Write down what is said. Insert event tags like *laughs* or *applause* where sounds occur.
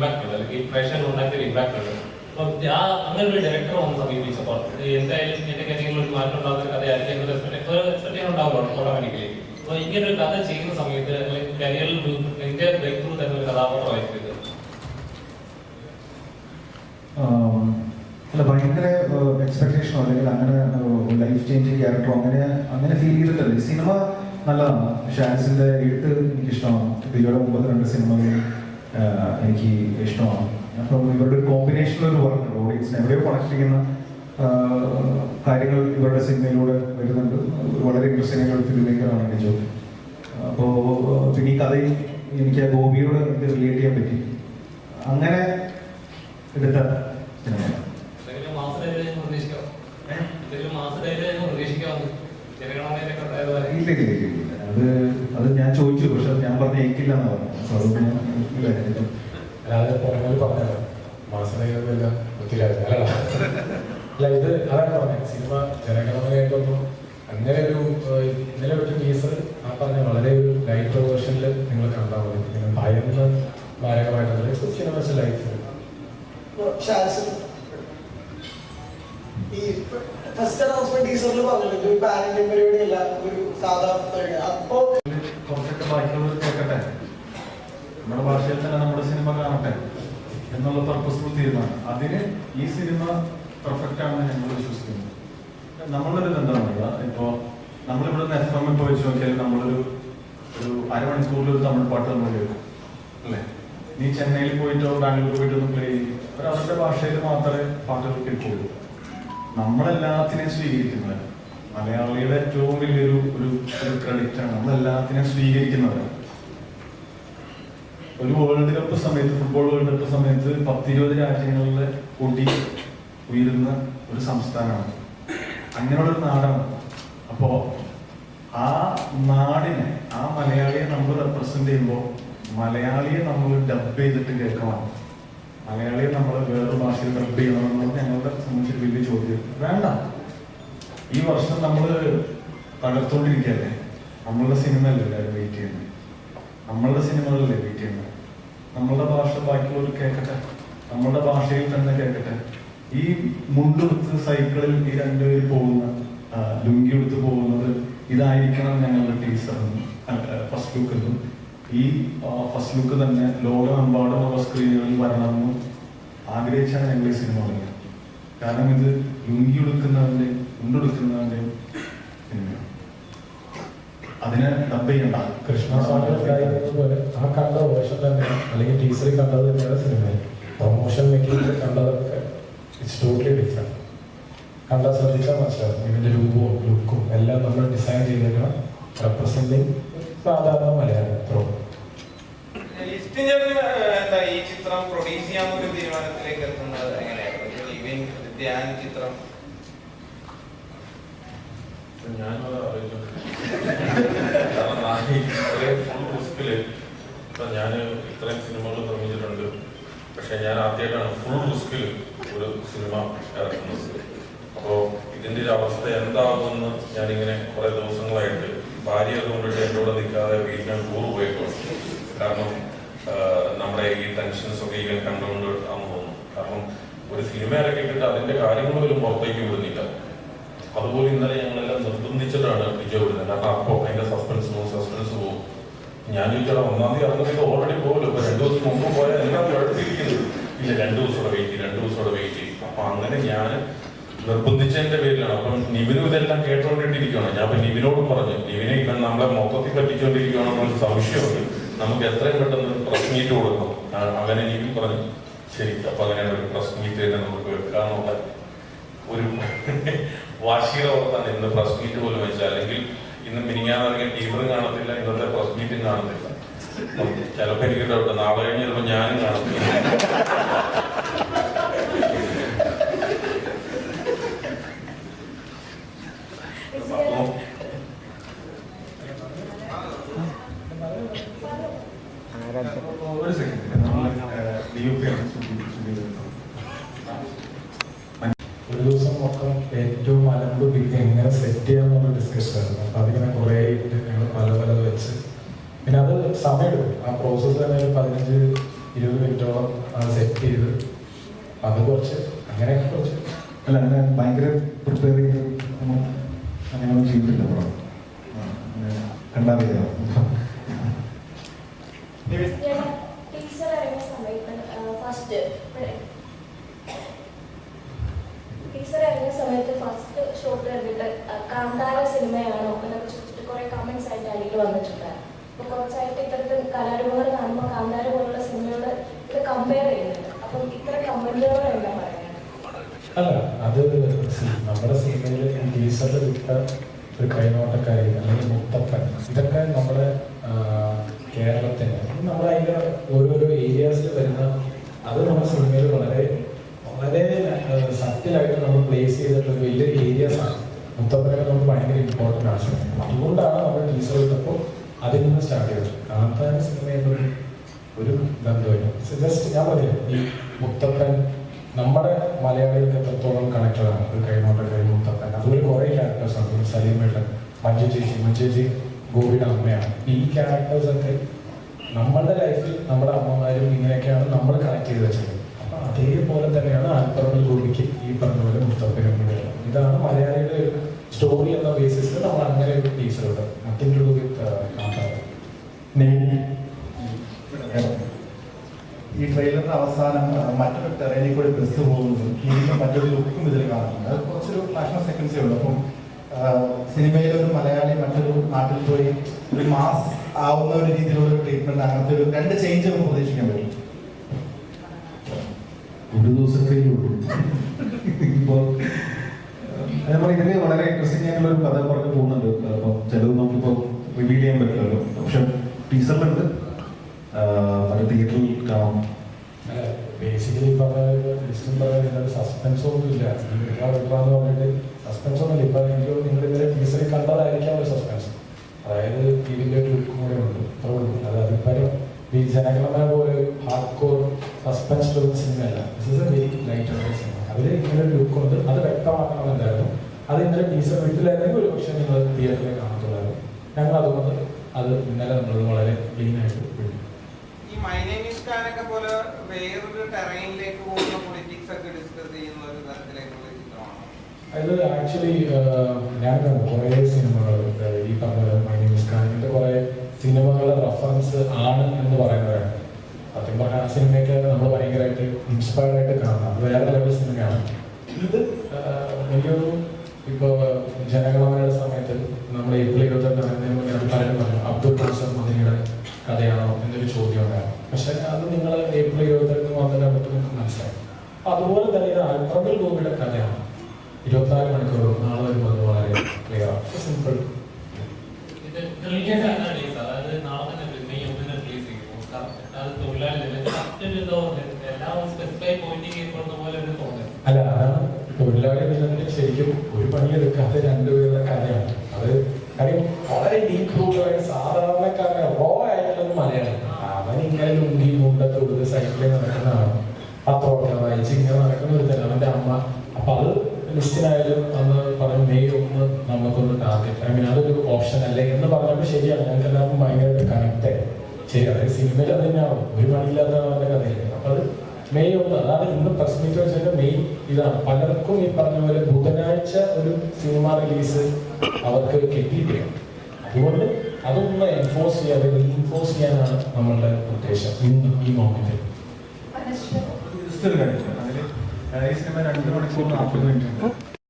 Impact അല്ലെങ്കിൽ പ്രേക്ഷകർ ഉണ്ടാക്കിയ ഒരു ഇമ്പാക്ട് ഉണ്ട് അപ്പൊ ആ അങ്ങനെ ഒരു ഡയറക്ടർ വന്ന് സമീപിച്ചപ്പോൾ എന്തായാലും എന്റെ കരിയറിൽ ഒരു മാറ്റം ഉണ്ടാകുന്ന കഥയായിരിക്കും എന്നൊരു എക്സ്പെക്ടേഷൻ ഓട്ടോമാറ്റിക്കലി അപ്പൊ ഇങ്ങനെ ഒരു കഥ ചെയ്യുന്ന സമയത്ത് കരിയറിൽ എന്റെ ബ്രേക്ക് ത്രൂ തരുന്ന ഒരു കഥാപാത്രമായിരിക്കും അല്ല ഭയങ്കര എക്സ്പെക്ടേഷനോ അല്ലെങ്കിൽ അങ്ങനെ ലൈഫ് ചേഞ്ചിങ് ക്യാരക്ടറോ അങ്ങനെ അങ്ങനെ ഫീൽ ചെയ്തിട്ടില്ല സിനിമ നല്ലതാണ്. ഷാൻസിന്റെ എഴുത്ത് എനിക്ക് ഇഷ്ടമാണ് ദിലയുടെ മുമ്പത്തെ രണ്ട് സിനിമകൾ എനിക്ക് ഇഷ്ടമാണ്. അപ്പം ഇവരുടെ ഒരു കോമ്പിനേഷൻ ഒരു വർക്ക് ഓഡിയൻസിനെ എവിടെയോ കണക്ട് ചെയ്യുന്ന കാര്യങ്ങൾ ഇവരുടെ സിനിമയിലൂടെ വരുന്നുണ്ട്. വളരെ ഇൻട്രസ്റ്റിംഗ് ആയിട്ടുള്ള ഫിലിം മേക്കറാണ് നിജോ അപ്പോൾ പിന്നെ ഈ കഥയും എനിക്ക് ആ ഗോപിയോട് എനിക്ക് റിലേറ്റ് ചെയ്യാൻ പറ്റി. അങ്ങനെ എടുത്ത സിനിമയാണ് ഇല്ല ഇല്ല ഇല്ല. അത് അത് ഞാൻ ചോദിച്ചു പക്ഷെ ഞാൻ പറഞ്ഞ ഏക്കില്ല എന്നാ പറഞ്ഞു അല്ലാതെ പറഞ്ഞത് അല്ല ഇത് അതാണ് പറഞ്ഞത്. സിനിമ ജനഗണമനയായിട്ടൊന്നും അങ്ങനെ ഒരു ഇന്നലെ ഒരു ടീസർ ആ പറഞ്ഞ വളരെ ഒരു ലൈറ്റ് വേർഷനിൽ നിങ്ങൾ കണ്ടാൽ മതി. നിങ്ങൾ ഭയന്ന് മാരകമായിട്ടുള്ള സിനിമ ലൈഫ് ഈ ഫസ്റ്റ് അനൗൺസ്മെന്റ് ടീസറിൽ പറഞ്ഞിട്ടുണ്ട് ഒരു പാൻ ഇന്ത്യൻ പരിപാടിയല്ല ഒരു സാധാരണ അപ്പോ കുറച്ചൊക്കെ ബാക്കിയുള്ളവർ കേൾക്കട്ടെ നമ്മുടെ ഭാഷയിൽ തന്നെ നമ്മുടെ സിനിമ കാണട്ടെ എന്നുള്ള പർപ്പസ്ഫുൾ തീരുമാനം അതിന് ഈ സിനിമ പെർഫെക്റ്റ് ആണെന്ന് ഞങ്ങൾ വിശ്വസിക്കുന്നു. നമ്മളൊരു പറയുക ഇപ്പോ നമ്മളിവിടെ നിന്ന് എഫ് എം ഇപ്പോൾ നോക്കിയാൽ നമ്മളൊരു ഒരു അരമണിക്കൂറിൽ ഒരു തമിഴ് പാട്ട് നമ്മൾ കേൾക്കും. അല്ലേ? നീ ചെന്നൈയിൽ പോയിട്ടോ ബാംഗ്ലൂർ പോയിട്ടോ ഒന്നും പ്ലേ ചെയ്യും അവരുടെ ഭാഷയിൽ മാത്രമേ പാട്ടുകൾ കേൾക്കുള്ളൂ. നമ്മളെല്ലാത്തിനെയും സ്വീകരിക്കുന്നവരാണ്. മലയാളിയുടെ ഏറ്റവും വലിയൊരു ഒരു ഒരു ക്രെഡിറ്റ് ആണ്. നമ്മളെല്ലാത്തിനെയും സ്വീകരിക്കുന്നവരാണ്. ഒരു വേൾഡ് കപ്പ് സമയത്ത് ഫുട്ബോൾ വേൾഡ് കപ്പ് സമയത്ത് പത്തിരുപത് രാജ്യങ്ങളിലെ കൊടി ഉയരുന്ന ഒരു സംസ്ഥാനമാണ്. അങ്ങനെയുള്ള ഒരു നാടാണ്. അപ്പോ ആ നാടിനെ ആ മലയാളിയെ നമ്മൾ റെപ്രസെന്റ് ചെയ്യുമ്പോൾ മലയാളിയെ നമ്മൾ ഡബ് ചെയ്തിട്ട് കേൾക്കണം. മലയാളിയെ നമ്മൾ വേറൊരു ഭാഷയിൽ ഡബ് ചെയ്യണമെന്നുള്ളത് ഞങ്ങളുടെ സംബന്ധിച്ച് വലിയ ചോദ്യം. വേണ്ട. ഈ വർഷം നമ്മൾ തകർത്തോണ്ടിരിക്കുകയല്ലേ? നമ്മളുടെ സിനിമ അല്ലേ വെയിറ്റ് ചെയ്യുന്നത്? നമ്മളുടെ സിനിമകളല്ലേ വെയിറ്റ് ചെയ്യുന്നത്? നമ്മളുടെ ഭാഷ ബാക്കിയുള്ളവർ കേൾക്കട്ടെ? നമ്മളുടെ ഭാഷയിൽ തന്നെ കേൾക്കട്ടെ? ഈ മുണ്ടെടുത്ത് സൈക്കിളിൽ ഈ രണ്ടുപേർ പോകുന്ന ലുങ്കി എടുത്ത് പോകുന്നത് ഇതായിരിക്കണം ഞങ്ങളുടെ ടീച്ചർ ഫസ്റ്റ് ലുക്ക് എന്നും. ഈ ഫസ്റ്റ് ലുക്ക് തന്നെ ലോകമെമ്പാടുമുള്ള സ്ക്രീനുകളിൽ വരണമെന്നും ആഗ്രഹിച്ചാണ് ഞങ്ങൾ ഈ സിനിമ തുടങ്ങിയത്. കാരണം ഇത് ലുങ്കി എടുക്കുന്നവന്റെയും മുണ്ടെടുക്കുന്നതിന്റെയും സിനിമയാണ് അതിനെ ഡബ് ചെയ്യണ്ട. ആ കണ്ട വേഷം തന്നെ അല്ലെങ്കിൽ ടീച്ചറിൽ കണ്ടത് തന്നെയാണ് സിനിമ പ്രൊമോഷൻ മെറ്റീരിയൽ കണ്ടതൊക്കെ ഇറ്റ്സ് ടോട്ടലി ഡിഫറെന്റ് കണ്ടാൽ ശ്രദ്ധിച്ചാൽ മനസ്സിലാവും. ഇതിന്റെ രൂപവും ലുക്കും എല്ലാം നമ്മൾ ഡിസൈൻ ചെയ്തേക്കണം റെപ്രസെന്റിങ് സാധാരണ മലയാളം എന്താ ഈ ചിത്രം പ്രൊഡ്യൂസ് ചെയ്യാൻ ഒരു തീരുമാനത്തിലേക്ക് എത്തുന്നത് എങ്ങനെയായിരുന്നു ഇവൻ ധ്യാൻ ചിത്രം ഞാനത് റിസ്കിൽ ഇപ്പൊ ഞാൻ ഇത്രയും സിനിമകൾ നിർമ്മിച്ചിട്ടുണ്ട്. പക്ഷെ ഞാൻ ആദ്യമായിട്ടാണ് ഫുൾ റിസ്കിൽ ഒരു സിനിമ ഇറക്കുന്നത്. അപ്പോൾ ഇതിന്റെ ഒരു അവസ്ഥ എന്താകുമെന്ന് ഞാനിങ്ങനെ കുറെ ദിവസങ്ങളായിട്ട് ഭാര്യ അതുകൊണ്ടിട്ട് എന്റെ കൂടെ നിൽക്കാതെ വീട്ടിൽ ടൂർ പോയേക്കാണ് കാരണം നമ്മുടെ ഈ ടെൻഷൻസ് ഒക്കെ ഇങ്ങനെ കണ്ടുകൊണ്ട് ആണെന്ന് തോന്നുന്നു കാരണം ഒരു സിനിമ ഇറക്കിയിട്ട് അതിന്റെ കാര്യങ്ങൾ പുറത്തേക്ക് വിടുന്നില്ല. അതുപോലെ ഇന്നലെ ഞങ്ങളെല്ലാം നിർബന്ധിച്ചിട്ടാണ് വിജയ് വിടുന്നത് കാരണം അപ്പോൾ അതിന്റെ സസ്പെൻസ് പോകും സസ്പെൻസ് പോകും ഞാൻ ചോദിച്ചാൽ ഒന്നാം തീയതി ഇറങ്ങുന്നത് ഓൾറെഡി പോകുമല്ലോ ഇപ്പൊ രണ്ടു ദിവസം മുമ്പ് പോയാൽ എല്ലാം അടുത്തിരിക്കുന്നത് ഇല്ല രണ്ടു ദിവസം കൂടെ വെയിറ്റ് ചെയ്യും രണ്ടു ദിവസം കൂടെ വെയിറ്റ് ചെയ്യും. അപ്പൊ അങ്ങനെ ഞാൻ നിർബന്ധിച്ചതിന്റെ പേരിലാണ്. അപ്പം നിവിനും ഇതെല്ലാം കേട്ടോണ്ടിരിക്കുകയാണ്. ഞാൻ അപ്പൊ നിവിനോട് പറഞ്ഞു നിവിനെ ഇപ്പം നമ്മളെ മൊത്തത്തിൽ പറ്റിച്ചുകൊണ്ടിരിക്കുകയാണെന്നൊരു സംശയമുണ്ട്. നമുക്ക് എത്രയും പെട്ടെന്ന് പ്രസ് മീറ്റ് കൊടുക്കണം. അങ്ങനെ നിവിൻ പറഞ്ഞു ശരി അപ്പൊ അങ്ങനെയാണ് ഒരു പ്രസ് മീറ്റ് തന്നെ നമുക്ക് വെക്കാന്നുള്ള ഒരു *laughs* വാശിയുടെ ഓർത്താണ് ഇന്ന് പ്രസ് മീറ്റ് പോലും വെച്ചാൽ അല്ലെങ്കിൽ ഇന്ന് മിനിങ്ങാന്നിറങ്ങിയ ടീമറും കാണത്തില്ല ഇന്നത്തെ പ്രസ് മീറ്റും കാണത്തില്ല ചിലപ്പോ എനിക്ക് ഡൗട്ട് നാളെ കഴിഞ്ഞ് ചിലപ്പോ ഞാനും കാണത്തില്ല അപ്പൊ ഒരു സെക്കൻഡ് നമ്മൾ ഡി ഒ പി ആണ് സുധി സുധി വരുന്നത് ഒരു ദിവസം മൊത്തം ഏറ്റവും അലമ്പ് പിന്നെ എങ്ങനെ സെറ്റ് ചെയ്യാന്നുള്ള ഡിസ്കഷൻ ആയിരുന്നു. അപ്പൊ അതിങ്ങനെ കുറേ ഇട്ട് ഞങ്ങൾ പല പല വെച്ച്. പിന്നെ അത് സമയമെടുക്കും. ആ പ്രോസസ്സ് തന്നെ ഒരു പതിനഞ്ച് ഇരുപത് മിനിറ്റോളം സെറ്റ് ചെയ്ത്. അത് കുറച്ച് അങ്ങനെയൊക്കെ കുറച്ച്. അല്ല അങ്ങനെ ഭയങ്കര പ്രിപ്പയർ ചെയ്ത് അങ്ങനെയൊന്നും ചെയ്തിട്ടില്ല ടീച്ചർ ഇറങ്ങിയ സമയത്ത് ഫസ്റ്റ് ടീച്ചർ ഇറങ്ങിയ സമയത്ത് ഫസ്റ്റ് ഷോട്ട് കണ്ടിട്ട് കാന്താര സിനിമയാണോ എന്നൊക്കെ ചോദിച്ചിട്ട് കുറെ കമന്റ്സ് ആയിട്ട് അടിയിൽ വന്നിട്ടുണ്ട് അപ്പൊ കുറച്ചായിട്ട് ഇത്തരത്തിൽ കലാരൂപങ്ങൾ കാണുമ്പോൾ കാന്താര പോലുള്ള സിനിമയോട് ഇത് കമ്പയർ ചെയ്യുന്നുണ്ട്. അപ്പം ഇത്ര കമന്റുകൾ എന്താ പറയുക അല്ല അത് നമ്മുടെ സിനിമയിൽ ടീച്ചറിൽ വിട്ട ഒരു കൈനോട്ടക്കാരി അല്ലെങ്കിൽ മുത്തപ്പൻ ഇതൊക്കെ നമ്മുടെ കേരളത്തിന് നമ്മുടെ അതിന്റെ ഓരോരോ ഏരിയാസിൽ വരുന്ന അത് നമ്മുടെ സിനിമയിൽ വളരെ സത്യമായിട്ട് നമ്മൾ പ്ലേസ് ചെയ്തിട്ടുള്ള ഒരു വലിയ ഏരിയാസ് ആണ്. മുത്തപ്പനൊക്കെ നമുക്ക് ഭയങ്കര ഇമ്പോർട്ടന്റ് ആണ്. അതുകൊണ്ടാണ് നമ്മൾ ടീച്ചർ വിട്ടപ്പോൾ അതിൽ നിന്ന് സ്റ്റാർട്ട് ചെയ്തത്. കാന്താര സിനിമയിലൊരു ഒരു ബന്ധമില്ല ജസ്റ്റ് ഞാൻ പറയാം ഈ മുത്തപ്പൻ നമ്മുടെ മലയാളികൾക്ക് എത്രത്തോളം കണക്റ്റഡ് ആണ്? ഒരു കൈനോട്ട കൈ മുത്തപ്പൻ. അതുപോലെ കുറേ ക്യാരക്ടേഴ്സ് ഉണ്ട്. സലീമേട്ടൻ മഞ്ജു ചേച്ചി മഞ്ജു ചേച്ചി ഗോപിയുടെ അമ്മയാണ്. ഈ ക്യാരക്ടേഴ്സ് ഒക്കെ നമ്മളുടെ ലൈഫിൽ നമ്മുടെ അമ്മമാരും ഇങ്ങനെയൊക്കെയാണ് നമ്മൾ കണക്ട് ചെയ്ത് വെച്ചത് അപ്പൊ അതേപോലെ തന്നെയാണ് ഗോപിക്ക് ഈ പറഞ്ഞ പോലെ മുത്തപ്പനും കൂടെ ഇതാണ് മലയാളിയുടെ ഒരു സ്റ്റോറി എന്ന ബേസിസിൽ നമ്മൾ അങ്ങനെ ഒരു ടീച്ചറുണ്ട് നത്തിങ് ടു ഡു വിത്ത് ഈ ട്രെയിലറിന്റെ അവസാനം മറ്റൊരു ടെറേനിൽ കൂടി ബസ് പോകുന്നതും ഇതിന്റെ മറ്റൊരു ലുക്കും ഇതിൽ കാണുന്നുണ്ട്. അത് കുറച്ചൊരു ഫ്ലാഷ് സെക്കൻഡ്സേ ഉള്ളൂ. അപ്പം സിനിമയിലെ ഒരു മലയാളി മറ്റൊരു നാട്ടിൽ പോയി ഒരു മാസ് ആവുന്ന ഒരു രീതിയിലുള്ള ട്രീറ്റ്മെന്റ് അങ്ങനത്തെ ഒരു രണ്ട് ചേഞ്ച് നമുക്ക് പ്രതീക്ഷിക്കാൻ പറ്റും. ഒരു ദിവസത്തെ ഞാൻ പറയും ഇതിന് വളരെ ഇൻട്രസ്റ്റിംഗ് ആയിട്ടുള്ള ഒരു കഥ പറഞ്ഞു പോകുന്നുണ്ട്. അപ്പം ചിലത് നമുക്കിപ്പോൾ റിവീൽ ചെയ്യാൻ പറ്റില്ലല്ലോ. പക്ഷെ ടീച്ചറിലുണ്ട് അത് തിയേറ്ററിൽ കാണാം. ബേസിക്കലി പറഞ്ഞ സസ്പെൻസ് ഒന്നും ഇല്ല എന്ന് പറഞ്ഞിട്ട് സസ്പെൻസ് ഒന്നുമില്ല. ഇപ്പൊ എനിക്ക് നിങ്ങൾ ഇന്നലെ ടീച്ചറിൽ കണ്ടതായിരിക്കാം ഒരു സസ്പെൻസ് അതായത് ഇതിന്റെ ഒരു ലുക്കും കൂടെ ഉണ്ട്. അത്രേ ഉള്ളൂ. അതായത് ഇപ്പം ഈ ജനഗണമന പോലെ ഹാർഡ് കോർ സസ്പെൻസ് ഉള്ള സിനിമയല്ല this is a very light ആയിട്ടുള്ള സിനിമ അവർ ഇങ്ങനെ ഒരു ലുക്ക് ഉണ്ട്. അത് വ്യക്തമാക്കണമെന്നുണ്ടായിരുന്നു അത് ഇന്നലെ ടീച്ചർ വീട്ടിലായിരുന്നെങ്കിൽ ഒരു പക്ഷേ നിങ്ങൾ തിയേറ്ററിൽ കാണത്തുള്ളായിരുന്നു. ഞങ്ങൾ അതുകൊണ്ട് അത് ഇന്നലെ നമ്മൾ വളരെ ക്ലീൻ ആയിട്ട് വിട്ടു ഈ മൈ നെയിം ഇസ് ഖാനൊക്കെ പോലെ വേറൊരു ടെറൈനിലേക്ക് പോകുന്ന പൊളിറ്റിക്സ് ഒക്കെ ഡിസ്കസ് ചെയ്യുന്ന ഒരു തരത്തിലേക്കുള്ള ചിത്രമാണോ? അത് ആക്ച്വലി ഞാൻ കണ്ടു കുറേ സിനിമകൾ. ഈ പറഞ്ഞ മൈനിസ്കാനിന്റെ കുറേ സിനിമകളുടെ റെഫറൻസ് ആണ് എന്ന് പറയുന്നവരാണ് ആ സിനിമയൊക്കെ നമ്മൾ ഭയങ്കരമായിട്ട് ഇൻസ്പയർഡ് ആയിട്ട് കാണാം അത് വേറെ ലെവൽ സിനിമയാണ്. ഇത് എനിക്കൊരു ഇപ്പോൾ ജനഗണമനയുടെ സമയത്ത് നമ്മൾ ഏപ്രിൽ ഇരുപത്തെട്ടാണ് പലരും പറഞ്ഞു. അബ്ദുൾ നാസർ മദനിയുടെ കഥയാണോ എന്നൊരു ചോദ്യം ഉണ്ടായിരുന്നു. പക്ഷെ അത് നിങ്ങൾ ഏപ്രിൽ ഇരുപത്തെട്ട് വന്നതിനെ പറ്റി നിങ്ങൾക്ക് മനസ്സിലായി. അതുപോലെ തന്നെ ഇത് അൽപ്രബിൾ ഗോപിയുടെ കഥയാണ്. ഇരുപത്തിനാല് മണിക്കൂർ നാളെ വരുമ്പോൾ വളരെ ക്ലിയർ ആണ്. സിമ്പിൾ അല്ല അതാണ് തൊഴിലാളി ദിനത്തിൽ ശരിക്കും ഒരു പണിയെടുക്കാത്ത രണ്ടുപേരുടെ കാര്യമാണ് അത് കാര്യം വളരെ ഡീപ് റൂട്ടായ സാധാരണക്കാരനെ റോ ആയിട്ടുള്ളത് മലയാളം അവൻ ഇങ്ങനെ ലുങ്കി മുണ്ടത്ത് കൊടുത്ത് സൈക്കിളിൽ നടക്കുന്നതാണ്. പത്രമൊക്കെ വായിച്ച് ഇങ്ങനെ നടക്കുന്ന ഒരു തന്നെ അവന്റെ അമ്മ. അപ്പൊ അത് ലിസ്റ്റിനായാലും അന്ന് പറഞ്ഞു മെയ് ഒന്ന് നമുക്കൊന്ന് ടാർഗറ്റ് ഐ മീൻ അതൊരു ഓപ്ഷൻ അല്ലേ? എന്ന് പറഞ്ഞപ്പോൾ ശരിയാണ്. ഞങ്ങൾക്ക് എല്ലാവർക്കും ഭയങ്കരമായിട്ട് കണക്ട് ശരി അതായത് സിനിമയിൽ അത് തന്നെയാണ് ഒരു പണിയില്ലാത്ത കഥയില്ല. അപ്പൊ അത് മെയ് ഒന്ന്. അതാണ് ഇന്ന് പ്രസ് മീറ്റ് വെച്ചിട്ട് മെയ് ഇതാണ്. പലർക്കും ഈ പറഞ്ഞ പോലെ ബുധനാഴ്ച ഒരു സിനിമ റിലീസ് അവർക്ക് കിട്ടിയിട്ടില്ല. അതുകൊണ്ട് അതൊന്ന് എൻഫോഴ്സ് ചെയ്യാതെ ഇൻഫോഴ്സ് ചെയ്യാനാണ് നമ്മളുടെ ഉദ്ദേശം ഇന്ന് ഈ മോമെന്റിൽ അതിൽ ഈ സിനിമ രണ്ട് മണിക്കൂർ നാൽപ്പത് മിനിറ്റ് ഉണ്ട്.